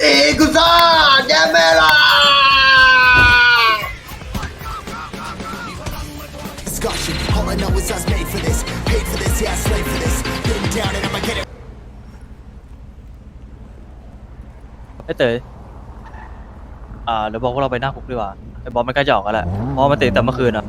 ตีกูซ่าแกแม่ล่ะ discussion. All I know is I was made for this, paid for this, yeah, I slaved for this. Been down and I'ma get it. ไอ้เต๋ออ่าเดี๋ยวบอกว่าเราไปหน้าคุกดีกว่าไอ้บอสมันใกล้จะออกกันแหละเพราะว่ามันติดแต่เมื่อคืนอะ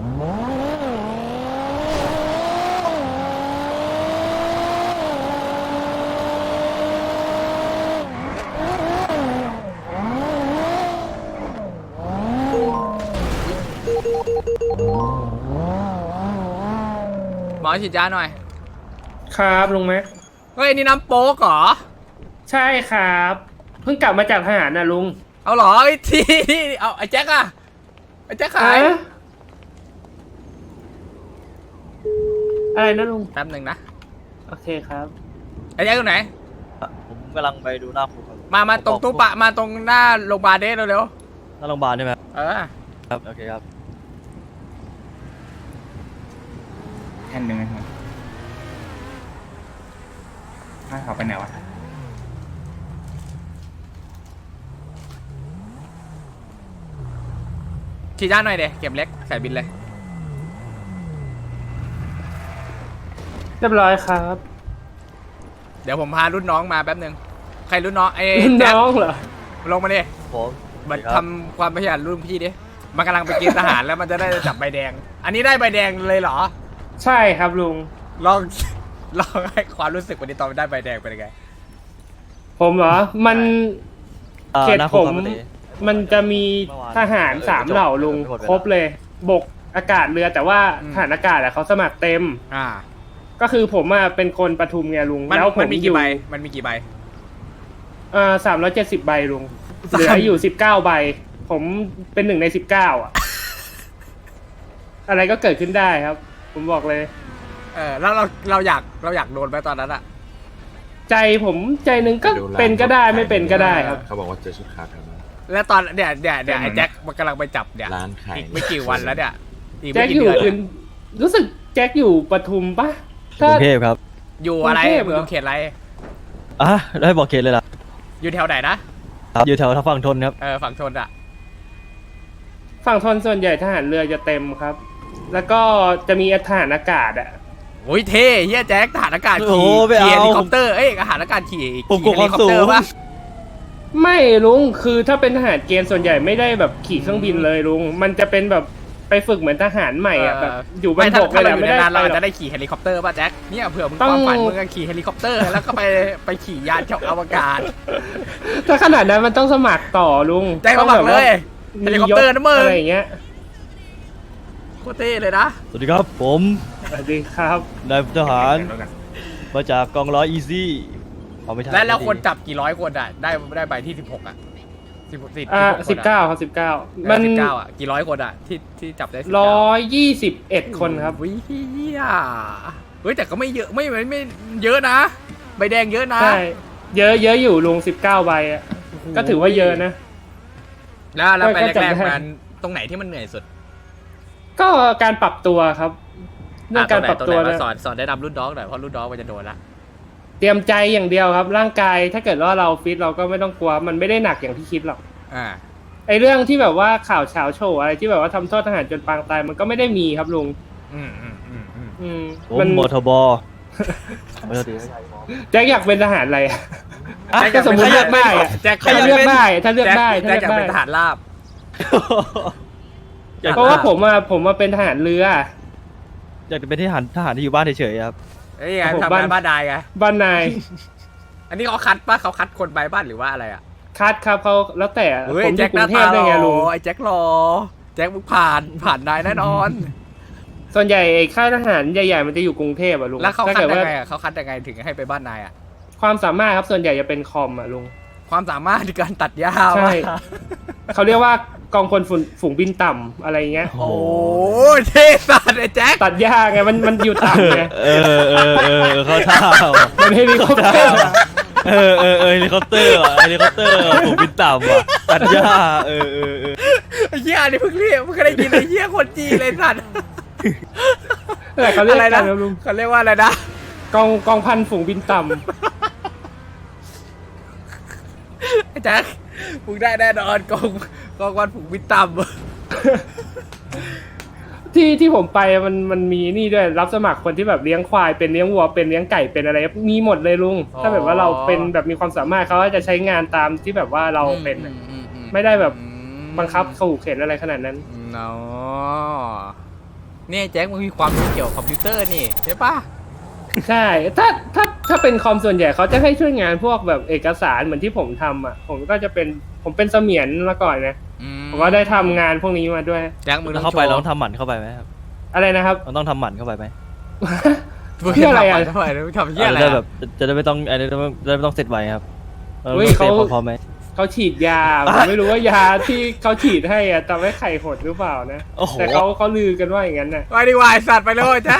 อฉีดยาหน่อย ครับลุงแม็กเฮ้ยนี่น้ำโป๊กเหรอ ใช่ครับ เพิ่งกลับมาจากทหารนะลุงเอาเหรอไอ้ที่นี่เอาไอ้แจ็คอะไอ้แจ็คขายอะอะไรนะลุง แป๊บหนึ่งนะโอเคครับ ไอ้แจ็คอยู่ไหน ผมกำลังไปดูหน้าคุกครับมามาตรงตู้ปะมาตรงหน้าโรงพยาบาลเด้เร็วหน้าโรงพยาบาลใช่ไหมๆเออ ครับ โอเคครับ แท่นหนึ่งนะครับถ้าเขาไปไหนวะฉีดยาหน่อยเดเก็บเล็กใส่บินเลย เรียบร้อยครับ เดี๋ยวผมพารุ่นน้องมาแป๊บหนึ่งใครรุ่นน้องไอ้รุ่นแจ็คน้องเหรอ ลงมาดิผมมันครับทำความพยายามรุ่นพี่ดิมันกำลังไปกินทหารแล้วมันจะได้จับใบแดง อันนี้ได้ใบแดงเลยเหรอ ใช่ครับลุง ลอง ลองให้ความรู้สึกวันนี้ตอนได้ใบแดงเป็นยังไง ผมเหรอ มันอ่าเขตหน้าคุกครับผมปกติมันจะมีเมื่อวานทหารสามเออเหล่าลุงจบไปหมดเวลาครบเลย บกอากาศเรือแต่ว่าอืม ทหารอากาศอะเขาสมัครเต็ม อ่า ก็คือผมอะเป็นคนปทุมไงลุงมันแล้วผมันมมีอกี่ยู่ใบ มันมีกี่ใบ อ่าสามร้อยเจ็ดสิบใบลุงสามเหลืออยู่สิบเก้าใบ ผมเป็นหนึ่งในสิบเก้าอะอะไรก็เกิดขึ้นได้ครับ ผมบอกเลย เออแล้วเราเราอยากเราอยากโดนไปตอนนั้นอะใจผมใจหนึ่งก็เป็นก็ได้ไม่เป็นก็ได้ครับ เขาบอกว่าเจอชุดขาวแถวนั้นแล้วตอนเนี่ยเนี่ยเนี่ยไอ้แจ็คมันกำลังไปจับเนี่ยร้านขาย อีกไม่กี่วันแล้วเนี่ยอีกแจ็ไม่คกี่อยู่เดือนอื่นรู้สึกแจ็คอยู่ปทุมปะกรุงเทพครับอยู่อะไรกรุงเทพเหรอ อยู่เขตอะไร อะได้บอกเขตเลยล่ะอยู่แถวไหนนะครับอยู่แถวทางฝั่งทนครับ เออฝั่งทนอะฝั่งทนส่วนใหญ่ทหารเรือจะเต็มครับ แล้วก็จะมีทหารอากาศอะโอ้ยเท่เฮียแจ็คทหารอากาศโอ้ขี่โหไม่เอา ขี่เฮลิคอปเตอร์เอ้ยทหารอากาศขี่ผมกลัวขี่เฮลิคอปเตอร์ความสูงปะไม่ลุงคือถ้าเป็นทหารเกณฑ์ส่วนใหญ่ไม่ได้แบบขี่เครื่องบินเลยลุงมันจะเป็นแบบไปฝึกเหมือนทหารใหม่อะแบบอยู่บไม่นถ้าบกเลถ้ายเราอะอยู่ไม่ได้นานๆไปเราหรอก จะได้ขี่เฮลิคอปเตอร์ป่ะแจ็คเนี่ยเผื่อมึงต้คอง วามฝันมึงก็ขี่เฮลิคอปเตอร์แล้วก็ไปไปขี่ยานเจาะอวกาศถ้าขนาดนั้นมันต้องสมัครต่อลุงแจ็คมาบอกเลย เฮลิคอปเตอร์นะมึง อะไรอย่างเงี้ย โคตรเท่เลยนะสวัสดีครับผมสวัสดีครับนายทหาร มาจากกองร้อยอีซี่เอาไม่ใช่แล้วแล้วคนจับกี่ร้อยคนอะได้ได้ใบที่สิบหกอะสิบสิบอ่าคนสิบเก้าครับสิบเก้ามัมันนสิบเก้าอะกี่ร้อยคนอะที่ที่จับได้19ร้อยยี่สิบเอ็ดคนครับ วิเฮียเฮ้ยแต่ก็ไม่เยอะไม่ไม่ไม่เยอะนะ ใบแดงเยอะนะใช่ เยอะเยอะอยู่ลุงสิบเก้าใบอะก็ถือว่าเยอะนะ แล้วแล้วไปก็จับแรกได้ ๆมันตรงไหนที่มันเหนื่อยสุด ก็การปรับตัวครับเรื่องการปรับตัวอะตรงไหนนะมาสอนสอนแนะนำรุ่นน้องหน่อยเพราะรุ่นน้องมันจะโดนละ เตรียมใจอย่างเดียวครับ ร่างกายถ้าเกิดว่าเราฟิตเราก็ไม่ต้องกลัว มันไม่ได้หนักอย่างที่คิดหรอกอ่า ไอเรื่องที่แบบว่าข่าวเช้าโชว์อะไรที่แบบว่าทำโทษทหารจนปางตายมันก็ไม่ได้มีครับลุง อืมอืมอืมอืมอืมผมมันมทบไม่ใช่ดีแจ็คอยากเป็นทหารอะไรอะแจ็คก็สมมุติเลือกได้อะ แจ็คถ้าเลือกได้ถ้าเลือกได้ถ้าแจ็คเลือกอยากได้เป็นทหารราบ อยากเพราะว่าผมอะผมมาเป็นทหารเรือ อยากจะเป็นทหารทหารที่อยู่บ้านเฉยๆครับ เอ้ยไงผมทำบ้านงานบ้านนายไงบ้านนาย อันนี้เขาคัดปะเขาคัดคนไปบ้านหรือว่าอะไรอะคัดครับเขาแล้วแต่เฮ้ยผมอแจ็ยู่คกหรุน้างเทตาพหด้วยไงล่ลุงอไอ้แจ็คหล่อแจ็คมึงผ่านผ่านนายแน่นอน ส่วนใหญ่ไอ้ค่ายทหารใหญ่ๆมันจะอยู่กรุงเทพอะลุงแล้วเขาถ้าคัดเกิดยังว่าไงอะเขาคัดยังไงถึงให้ไปบ้านนายอะ ความสามารถครับส่วนใหญ่จะเป็นคอมอะลุง ความสามารถในการตัดหญ้าใช่วะเขาเรียกว่า กองพลฝูงฝูงบินต่ำอะไรเงี้ย โอ้ยเท่สัสไอ้แจ็คตัดหญ้าไงมันมันอยู่ต่ำไงเออเออเออเขาท่าว่ะมันเฮลิคอปเตอร์อะเออเออเออเฮลิคอปเตอร์อะเฮลิคอปเตอร์อะผมบินต่ำอะตัดหญ้าเออเออเออไอ้เหี้ยอันนี้เพิ่งเรียกเพิ่งได้ยินไอ้เหี้ยคนจีนเลยสัตว์แต่เขาเรียกอะไรกันะนครับลุงเขาเรียกว่าอะไรนะ กองกองพันฝูงบินต่ำไอ้แจ็คมึงได้แน่นอนกองกองวันผูกมิตรต่ำที่ที่ผมไปมันมันมีนี่ด้วยรับสมัครคนที่แบบเลี้ยงควายเป็นเลี้ยงวัวเป็นเลี้ยงไก่เป็นอะไรมีหมดเลยลุง ถ้าแบบว่าเราเป็นแบบมีความสามารถเขาก็จะใช้งานตามที่แบบว่าเราเป็นอะอือือืไม่ได้แบบอืมบังคับขู่เข็นอะไรขนาดนั้น เนาะเนี่ยแจ็คมึงมีความรู้เกี่ยวกับคอมพิวเตอร์นี่ใช่ปะ ใช่ ถ้าถ้าถ้าเป็นคอมส่วนใหญ่เขาจะให้ช่วยงานพวกแบบเอกสารเหมือนที่ผมทำอะ ผมก็จะเป็น ผมเป็นเสมียนมาก่อนนะอืผมก็ได้ทำงานพวกนี้มาด้วย แจ็คมึงแล้ต้วองเข้าไปโชว์เราต้องทำหมันเข้าไปไหมครับอะไรนะครับ เราต้องทำหมันเข้าไปไหมมึงเพื่ออะไรอะทำไมมึงทำเหี้ยอะไรจะได้อะแบบจะจะได้ไม่ต้องอะไรจะได้ไม่ต้องเสร็จไวครับเราเฮ้ยต้องเตรียมเขาพร้อมไหมเขาฉีดยาผมไม่รู้ว่ายาที่เขาฉีดให้อะทำให้ไข่หดหรือเปล่านะโอ้โหแต่เขาเขาลือกันว่าอย่างนั้นน่ะ ไปดีกว่าไอ้สัตว์ไปเลยแจ็ค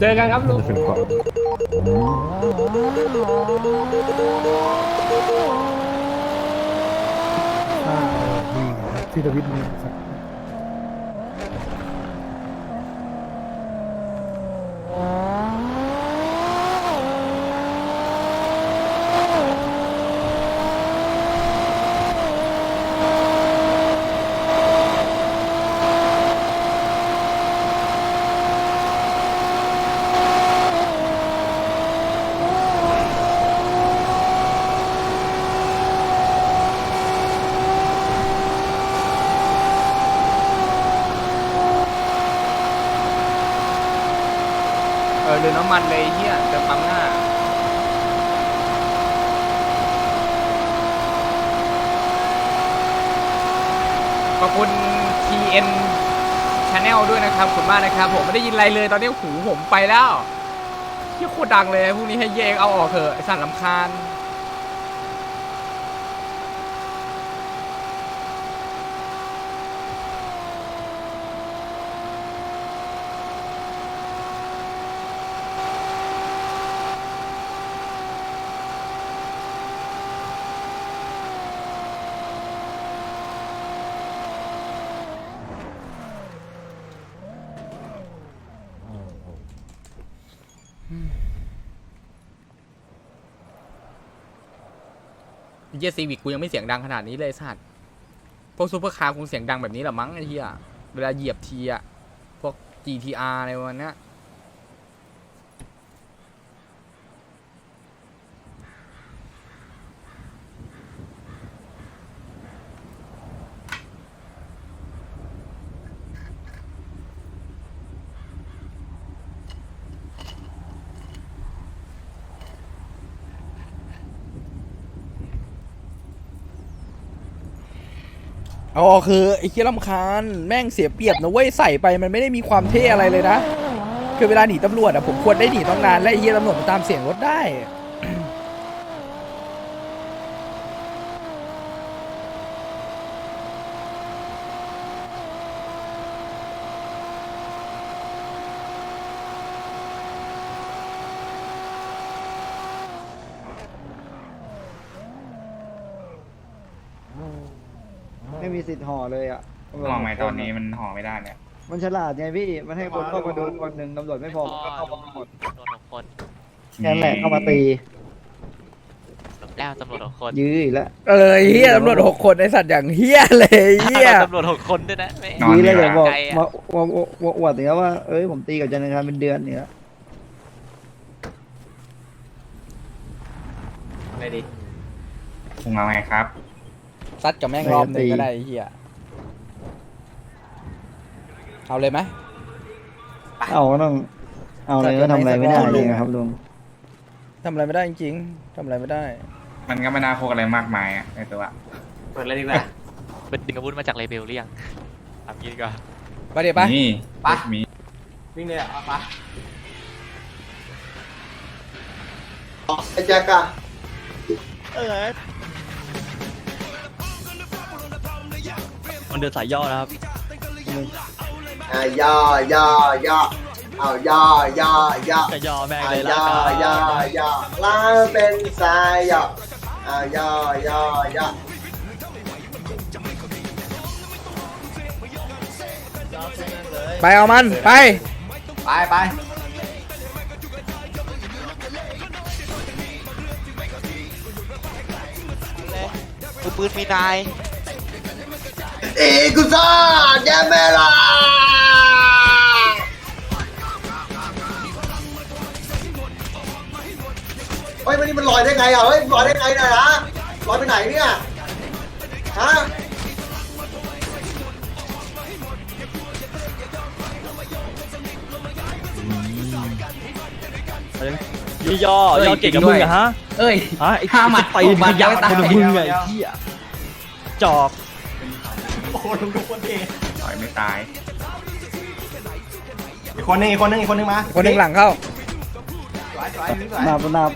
เจอกันครับลุงที่ทวิตนี้ ที่ทวิตนี้ อเรือน้ำมันเลยเฮียเติมปั๊มหน้าขอบคุณ TN Channel ด้วยนะครับขอบคุณมากนะครับ ผมไม่ได้ยินอะไรเลยตอนนี้หูผมไปแล้วที่โคตรดังเลยพวกนี้ให้เยกเอาออกเถอะไอสัตว์ลำคาญ เฮียซีวิกกูยังไม่เสียงดังขนาดนี้เลยสัตว์พวกซูเปอร์คาร์คงเสียงดังแบบนี้แหละมั้งไอ้เฮียเวลาเหยียบทีอะพวก GTR อะไรประเนี้ย อ๋อคือไอ้เคียลำคาญแม่งเสียเปรียบนะเว้ยใส่ไปมันไม่ได้มีความเท่อะไรเลยนะ คือเวลาหนีตำรวจอะผมควรได้หนีต้องนานและไอ้เฮียตำรวจมันตามเสียงรถได้ สิทธิ์ห่อเลยอะมองไหมตอนนี้มันห่อไม่ได้เนี่ย มันฉลาดไงพี่ มันให้คนเข้ามาดูคนหนึ่งตำรวจไม่พอมันก็เข้ามาหมดตำรวจหกคนแค่แหละเข้ามาตีจบแล้วตำรวจหกคนยื้ออีกแล้วเออเฮียตำรวจหกคนไอสัตว์อย่างเฮียเลยเฮียตำรวจหกคนด้วยนะไม่นอนยื้อดีแล้วกว่าเดี๋ยวบอกไกลอะมาว่าว่าว่าอวดอย่างเงี้ยว่าเอ้ยผมตีกับจันทร์อังคารเป็นเดือนเนี่ยพุงเอาไงครับ ซัดกับแม่งรอบหนึ่งก็ได้ไอ้เฮียเอาเลยไหมเอาก็ต้อง เอาอะไรก็ทำอะไรไม่ได้เลยครับลุงทำอะไรไม่ได้จริงๆทำอะไรไม่ได้ มันก็ไม่น่าพกอะไรมากมายอะในตัวเปิดเลยดีกว่าเป็นดึงอาวุธมาจากเลเบลหรือยังทำงี้ดีกว่าไปเดี๋ยวไปนี่รถมีไอ้แจ็คอะมัน เดินสายย่อนะครับอะย่อย่อย่อเอาย่อย่อย่อจะย่อแม่งอะเลยละย่อกันย่อย่อล่างเป็นสายย่ออะย่อย่อย่อไปเอามันไป ไปไปมือปืนมีนายเอกุซ่าแกเมล่าเฮ้ยมันนี่มันลอยได้ไงอะเฮ้ยลอยได้ไงเนะฮะลอยไปไหนเนี่ยฮะยี่ย่อย่อเก่งกับมึงอะฮะเอ้ยฮะไอ้ห้าหมัดไปหกหมัดขยะยังไม่ตายค นมึงไงไอ้เหี้ยจอกต่อยไม่ตาย อีกคนนึงอีกคนนึงอีกคนนึงมาคนหนึ่งหลังเข้าหนับหนับ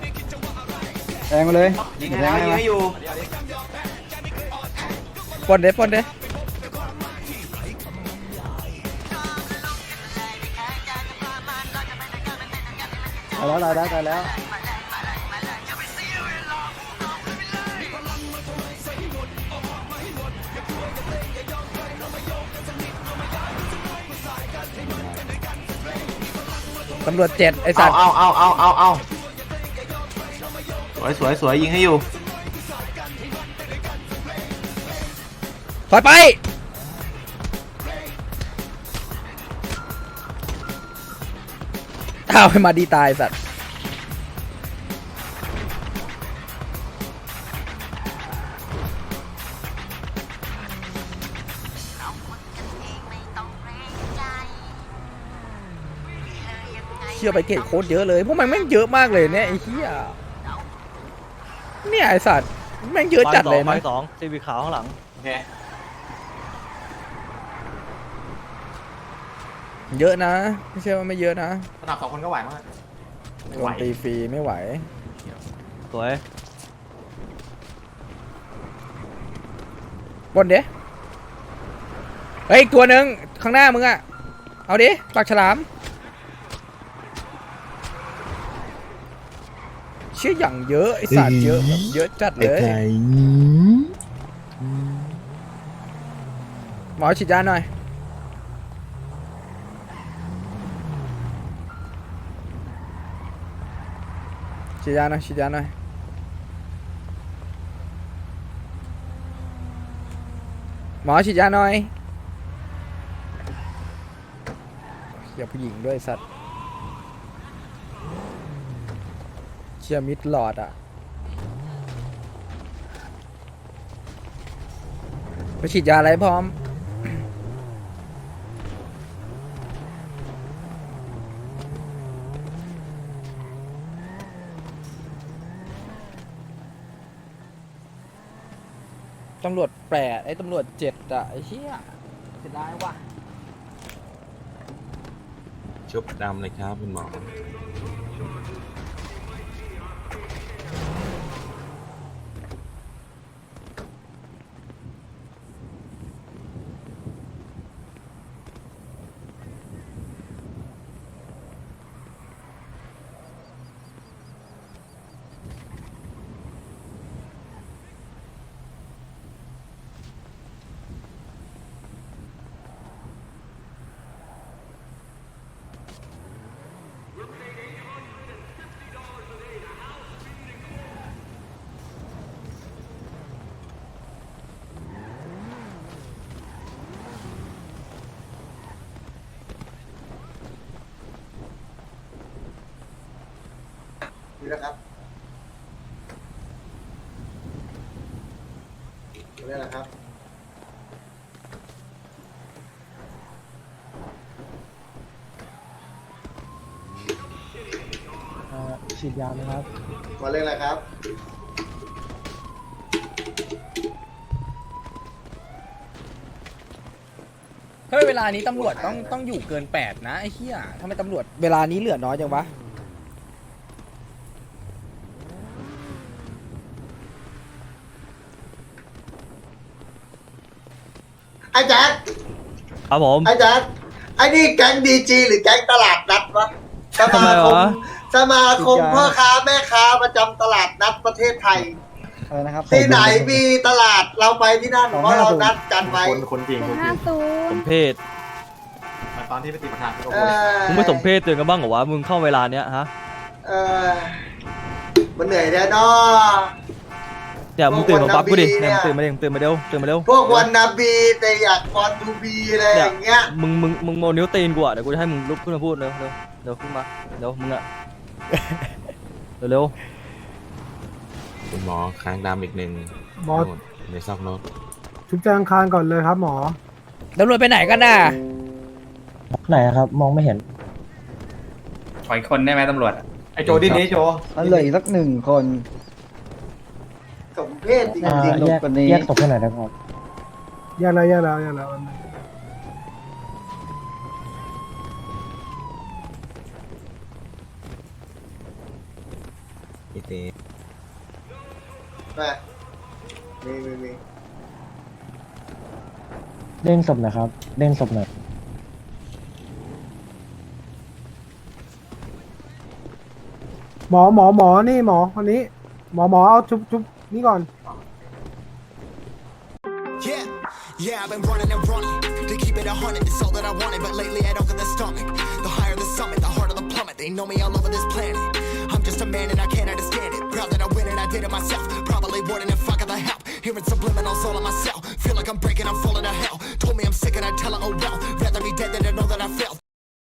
แทงมาเลยยิงให้แล้วยิงให้อยู่ปล้นเด้ปล้นเด้ตายแล้วตายแล้วตายแล้ว ตำรวจเจ็ดไอ้สัตว์เอาเอาเอาเอาเอาสวยสวยสวยยิงให้อยู่ถอยไปเอาให้มาดีตายสัตว์ ชื่อไปเกตโคตรเยอะเลย พวกมันแม่งเยอะมากเลยเนี่ยไอ้เหี้ยเนี่ยไอ้สัตว์แม่งเยอะจัดเลยไม้นะสองซีวีขาวข้างหลัง โอเคเยอะนะ ไม่ใช่ว่าไม่เยอะนะสนับสองคนก็ไหวมากโดนตีฟรีไม่ไหว สวย บนเด้เฮ้ยอีกตัวหนึ่งข้างหน้ามึงอะเอาดิปากฉลาม ชื่ออย่างเยอะไอสัตว์เยอะแบบเยอะจัดเลยหมอฉีดยาหน่อยฉีดยาหน่อยฉีดยาหน่อยหมอฉีดยาหน่อยอย่าผู้หญิงด้วยสัตว์ เชียร์มิดหลอดอะ ไปฉีดยาอะไรพร้อม ตำรวจแปดไอ้ตำรวจเจ็ดอะไอ้เหี้ยเสียดายว่ะ ชุบดำเลยครับคุณหมอ นี่นะครับนี่นะครับฉีดยาไหมครับ มาเล่นอะไรครับเฮ้ยเวลานี้ตำรวจต้องต้องอยู่เกินแปดนะไอ้เหี้ยทำไมตำรวจเวลานี้เหลือน้อยจังวะ ไอ้แจ๊คครับผม ไอ้แจ๊คไอ้นี่แก๊งดีจีหรือแก๊งตลาดนัดวะสทำไมมาคมวะ สมาคมอีกอย่างพ่อค้าแม่ค้าประจำตลาดนัดประเทศไทย อะไรนะครับ ที่ไหนมีตลาดเราไปที่นั่นเพราะเรานัดกันไว้คนจริงคนจริงสมเพศตอนที่ไปตีประธานก็เออมึงไม่สมเพศตัวเองกันบ้างเหรอวะ มึงเข้าเวลาเนี้ยฮะ เออมันเหนื่อยแน่นอ เดี๋ยวมึงตื่นมาบัฟกูดิพวกเนี่ย wannabe มึงตื่นมาเร็วตื่นมาเร็วตื่นมาเร็วพวกวันนาบีแต่อยากวอนทูบีอะไรอย่างเงี้ยมึงมึงมึงโมนิ้วตีนกูอะเดี๋ยวกูจะให้มึงลุกขึ้นมาพูดเร็วเร็วเร็วขึ้นมาเร็วมึงอะเร็วเร็วคุณหมอค้างดำอีกหนึ่งหมอนู่นในซอกรถชุบแจงคานก่อนเลยครับหมอตำรวจไปไหนกันน่ะไหนครับ มองไม่เห็นขออีกคนได้ไหมตำรวจ ไอโจดิ้นนี้โจมันเหลืออีกสักหนึ่งคนสม เพศจริงๆ แยกแยกตกไปไหนนะครับ แยกแล้วแยกแล้วแยกแล้วพี่เต้ไปมีมีมีเด้งศพหนะครับ เด้งศพหน่อยหมอหมอหมอนี่หมอคนนี้ หมอหมอเอาชุบชุบ นี่ก่อน Yeah, yeah, I've been running and running to keep it a hundred. It's all that I wanted, but lately I don't get the stomach. The higher the summit, the harder the plummet. They know me all over this planet. I'm just a man and I can't understand it. Proud that I win and I did it myself. Probably wouldn't if I got the help. Hearing subliminals all on myself. Feel like I'm breaking, I'm falling to hell. Told me I'm sick and I tell her, oh well. Rather be dead than to know that I failed.